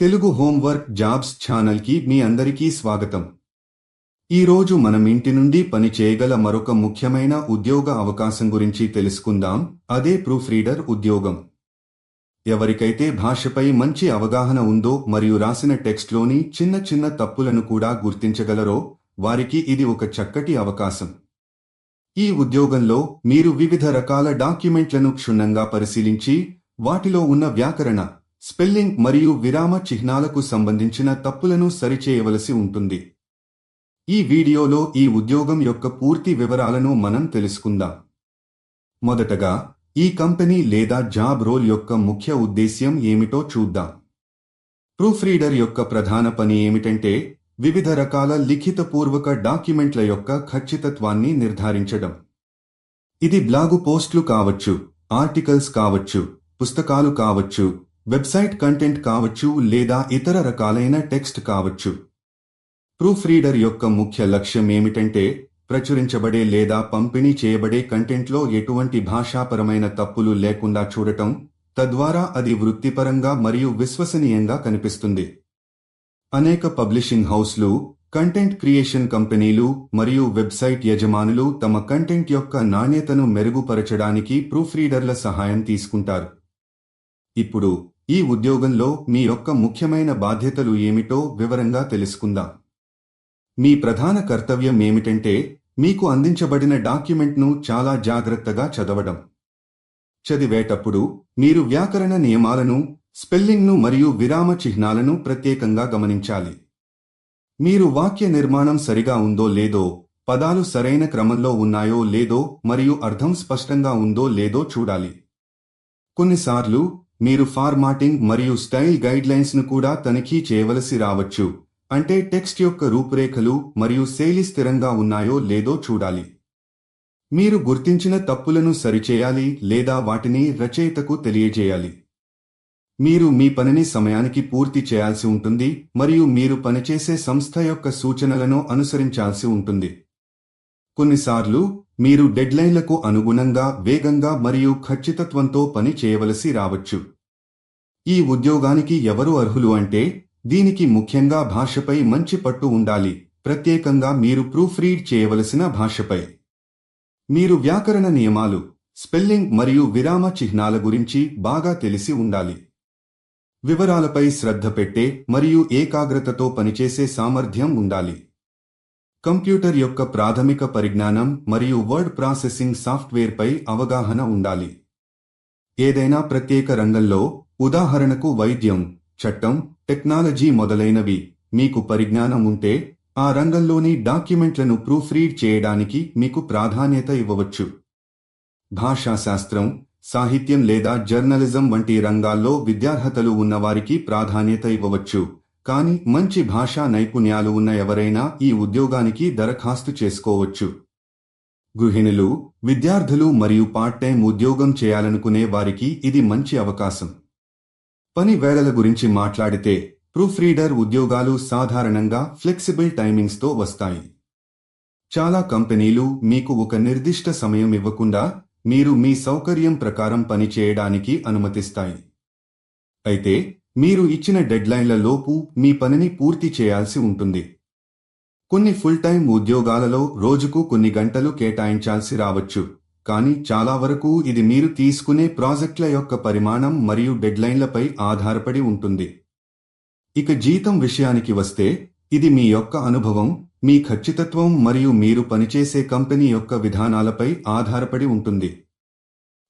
Telugu homework jobs ఛానల్కి మీ అందరికీ స్వాగతం. ఈరోజు మనం ఇంటి నుండి పని చేయగల మరొక ముఖ్యమైన ఉద్యోగ అవకాశం గురించి తెలుసుకుందాం. అదే ప్రూఫ్ రీడర్ ఉద్యోగం. ఎవరికైతే భాషపై మంచి అవగాహన ఉందో మరియు రాసిన టెక్స్ట్లోని చిన్న చిన్న తప్పులను కూడా గుర్తించగలరో వారికి ఇది ఒక చక్కటి అవకాశం. ఈ ఉద్యోగంలో మీరు వివిధ రకాల డాక్యుమెంట్లను క్షుణ్ణంగా పరిశీలించి వాటిలో ఉన్న వ్యాకరణ స్పెల్లింగ్ మరియు విరామ చిహ్నాలకు సంబంధించిన తప్పులను సరిచేయవలసి ఉంటుంది. ఈ వీడియోలో ఈ ఉద్యోగం యొక్క పూర్తి వివరాలను మనం తెలుసుకుందాం. మొదటగా ఈ కంపెనీ లేదా జాబ్ రోల్ యొక్క ముఖ్య ఉద్దేశ్యం ఏమిటో చూద్దాం. ప్రూఫ్ రీడర్ యొక్క ప్రధాన పని ఏమిటంటే వివిధ రకాల లిఖితపూర్వక డాక్యుమెంట్ల యొక్క ఖచ్చితత్వాన్ని నిర్ధారించడం. ఇది బ్లాగు పోస్టులు కావచ్చు ఆర్టికల్స్ కావచ్చు పుస్తకాలు కావచ్చు వెబ్సైట్ కంటెంట్ కావచ్చు లేదా ఇతర రకాలైన టెక్స్ట్ కావచ్చు. ప్రూఫ్ రీడర్ యొక్క ముఖ్య లక్ష్యం ఏమిటంటే ప్రచురించబడే లేదా పంపిణీ చేయబడే కంటెంట్లో ఎటువంటి భాషాపరమైన తప్పులు లేకుండా చూడటం తద్వారా అది వృత్తిపరంగా మరియు విశ్వసనీయంగా కనిపిస్తుంది. అనేక పబ్లిషింగ్ హౌస్లు కంటెంట్ క్రియేషన్ కంపెనీలు మరియు వెబ్సైట్ యజమానులు తమ కంటెంట్ యొక్క నాణ్యతను మెరుగుపరచడానికి ప్రూఫ్ రీడర్ల సహాయం తీసుకుంటారు. ఇప్పుడు ఈ ఉద్యోగంలో మీ యొక్క ముఖ్యమైన బాధ్యతలు ఏమిటో వివరంగా తెలుసుకుందాం. మీ ప్రధాన కర్తవ్యం ఏమిటంటే మీకు అందించబడిన డాక్యుమెంట్ను చాలా జాగ్రత్తగా చదవడం. చదివేటప్పుడు మీరు వ్యాకరణ నియమాలను స్పెల్లింగ్ను మరియు విరామ చిహ్నాలను ప్రత్యేకంగా గమనించాలి. మీరు వాక్య నిర్మాణం సరిగా ఉందో లేదో పదాలు సరైన క్రమంలో ఉన్నాయో లేదో మరియు అర్థం స్పష్టంగా ఉందో లేదో చూడాలి. కొన్నిసార్లు మీరు ఫార్మాటింగ్ మరియు స్టైల్ గైడ్లైన్స్ను కూడా తనిఖీ చేయవలసి రావచ్చు. అంటే టెక్స్ట్ యొక్క రూపురేఖలు మరియు శైలి స్థిరంగా ఉన్నాయో లేదో చూడాలి. మీరు గుర్తించిన తప్పులను సరిచేయాలి లేదా వాటిని రచయితకు తెలియజేయాలి. మీరు మీ పనిని సమయానికి పూర్తి చేయాల్సి ఉంటుంది మరియు మీరు పనిచేసే సంస్థ యొక్క సూచనలను అనుసరించాల్సి ఉంటుంది. కొన్నిసార్లు మీరు డెడ్లైన్లకు అనుగుణంగా వేగంగా మరియు ఖచ్చితత్వంతో పని చేయవలసి రావచ్చు. ఈ ఉద్యోగానికి ఎవరు అర్హులు అంటే దీనికి ముఖ్యంగా భాషపై మంచి పట్టు ఉండాలి. ప్రత్యేకంగా మీరు ప్రూఫ్ రీడ్ చేయవలసిన భాషపై. మీరు వ్యాకరణ నియమాలు స్పెల్లింగ్ మరియు విరామ చిహ్నాల గురించి బాగా తెలిసి ఉండాలి. వివరాలపై శ్రద్ధ పెట్టే మరియు ఏకాగ్రతతో పనిచేసే సామర్థ్యం ఉండాలి. కంప్యూటర్ యొక్క ప్రాథమిక పరిజ్ఞానం మరియు వర్డ్ ప్రాసెసింగ్ సాఫ్ట్వేర్పై అవగాహన ఉండాలి. ఏదైనా ప్రత్యేక రంగంలో ఉదాహరణకు వైద్యం చట్టం టెక్నాలజీ మొదలైనవి. మీకు పరిజ్ఞానం ఉంటే ఆ రంగంలోని డాక్యుమెంట్లను ప్రూఫ్ రీడ్ చేయడానికి మీకు ప్రాధాన్యత ఇవ్వవచ్చు. భాషాశాస్త్రం సాహిత్యం లేదా జర్నలిజం వంటి రంగాల్లో విద్యార్హతలు ఉన్నవారికి ప్రాధాన్యత ఇవ్వవచ్చు. కానీ మంచి భాషా నైపుణ్యాలు ఉన్న ఎవరైనా ఈ ఉద్యోగానికి దరఖాస్తు చేసుకోవచ్చు. గృహిణులు విద్యార్థులు మరియు పార్ట్ టైం ఉద్యోగం చేయాలనుకునే వారికి ఇది మంచి అవకాశం. పని వేళల గురించి మాట్లాడితే ప్రూఫ్ రీడర్ ఉద్యోగాలు సాధారణంగా ఫ్లెక్సిబుల్ టైమింగ్స్తో వస్తాయి. చాలా కంపెనీలు మీకు ఒక నిర్దిష్ట సమయం ఇవ్వకుండా మీరు మీ సౌకర్యం ప్రకారం పని చేయడానికి అనుమతిస్తాయి. అయితే మీరు ఇచ్చిన డెడ్లైన్ల లోపు మీ పనిని పూర్తి చేయాల్సి ఉంటుంది. కొన్ని ఫుల్ టైం ఉద్యోగాలలో రోజుకు కొన్ని గంటలు కేటాయించాల్సి రావచ్చు. కానీ చాలా వరకు ఇది మీరు తీసుకునే ప్రాజెక్టుల యొక్క పరిమాణం మరియు డెడ్లైన్లపై ఆధారపడి ఉంటుంది. ఇక జీతం విషయానికి వస్తే ఇది మీ యొక్క అనుభవం మీ ఖచ్చితత్వం మరియు మీరు పనిచేసే కంపెనీ యొక్క విధానాలపై ఆధారపడి ఉంటుంది.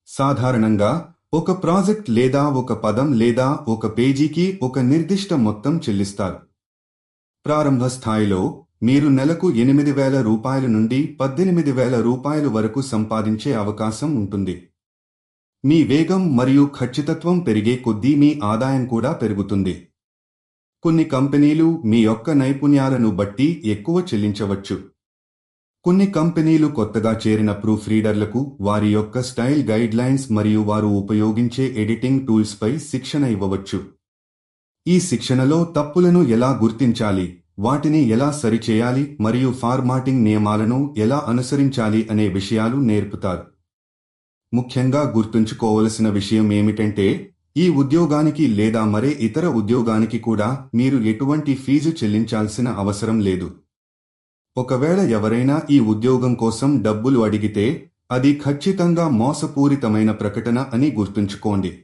సాధారణంగా ఒక ప్రాజెక్ట్ లేదా ఒక పదం లేదా ఒక పేజీకి ఒక నిర్దిష్ట మొత్తం చెల్లిస్తారు. ప్రారంభ స్థాయిలో మీరు నెలకు ఎనిమిది వేల రూపాయల నుండి పద్దెనిమిది వేల రూపాయల వరకు సంపాదించే అవకాశం ఉంటుంది. మీ వేగం మరియు ఖచ్చితత్వం పెరిగే కొద్దీ మీ ఆదాయం కూడా పెరుగుతుంది. కొన్ని కంపెనీలు మీ యొక్క నైపుణ్యాలను బట్టి ఎక్కువ చెల్లించవచ్చు. కొన్ని కంపెనీలు కొత్తగా చేరిన ప్రూఫ్ రీడర్లకు వారి యొక్క స్టైల్ గైడ్లైన్స్ మరియు వారు ఉపయోగించే ఎడిటింగ్ టూల్స్పై శిక్షణ ఇవ్వవచ్చు. ఈ శిక్షణలో తప్పులను ఎలా గుర్తించాలి? వాటిని ఎలా సరిచేయాలి మరియు ఫార్మాటింగ్ నియమాలను ఎలా అనుసరించాలి అనే విషయాలు నేర్పుతారు. ముఖ్యంగా గుర్తుంచుకోవలసిన విషయం ఏమిటంటే ఈ ఉద్యోగానికి లేదా మరే ఇతర ఉద్యోగానికి కూడా మీరు ఎటువంటి ఫీజు చెల్లించాల్సిన అవసరం లేదు. ఒకవేళ ఎవరైనా ఈ ఉద్యోగం కోసం డబ్బులు అడిగితే అది ఖచ్చితంగా మోసపూరితమైన ప్రకటన అని గుర్తుంచుకోండి.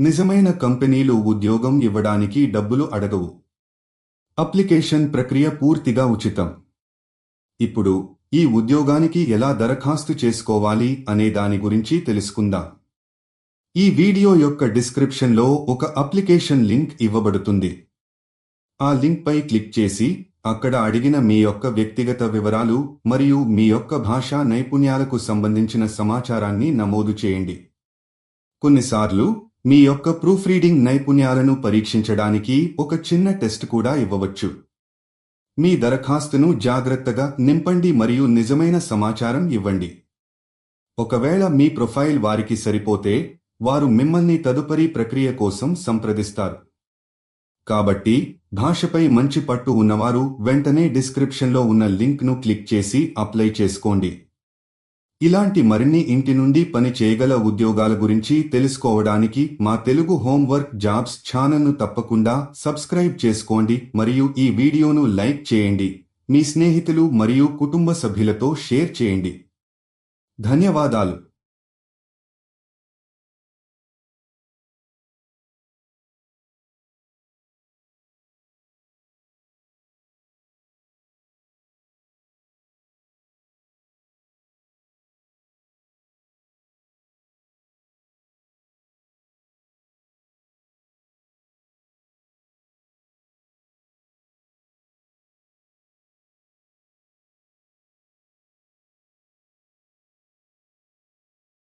నిజమైన కంపెనీలు ఉద్యోగం ఇవ్వడానికి డబ్బులు అడగవు. అప్లికేషన్ ప్రక్రియ పూర్తిగా ఉచితం. ఇప్పుడు ఈ ఉద్యోగానికి ఎలా దరఖాస్తు చేసుకోవాలి అనే దాని గురించి తెలుసుకుందాం. ఈ వీడియో యొక్క డిస్క్రిప్షన్లో ఒక అప్లికేషన్ లింక్ ఇవ్వబడుతుంది. ఆ లింక్పై క్లిక్ చేసి అక్కడ అడిగిన మీ యొక్క వ్యక్తిగత వివరాలు మరియు మీ యొక్క భాషా నైపుణ్యాలకు సంబంధించిన సమాచారాన్ని నమోదు చేయండి. కొన్నిసార్లు మీ యొక్క ప్రూఫ్ రీడింగ్ నైపుణ్యాలను పరీక్షించడానికి ఒక చిన్న టెస్ట్ కూడా ఇవ్వవచ్చు. మీ దరఖాస్తును జాగ్రత్తగా నింపండి మరియు నిజమైన సమాచారం ఇవ్వండి. ఒకవేళ మీ ప్రొఫైల్ వారికి సరిపోతే వారు మిమ్మల్ని తదుపరి ప్రక్రియ కోసం సంప్రదిస్తారు. కాబట్టి భాషపై మంచి పట్టు ఉన్నవారు వెంటనే డిస్క్రిప్షన్లో ఉన్న లింక్ను క్లిక్ చేసి అప్లై చేసుకోండి. ఇలాంటి మరిన్ని ఇంటి నుండి పని చేయగల ఉద్యోగాల గురించి తెలుసుకోవడానికి మా తెలుగు హోంవర్క్ జాబ్స్ ఛానల్ను తప్పకుండా సబ్స్క్రైబ్ చేసుకోండి మరియు ఈ వీడియోను లైక్ చేయండి. మీ స్నేహితులు మరియు కుటుంబ సభ్యులతో షేర్ చేయండి. ధన్యవాదాలు.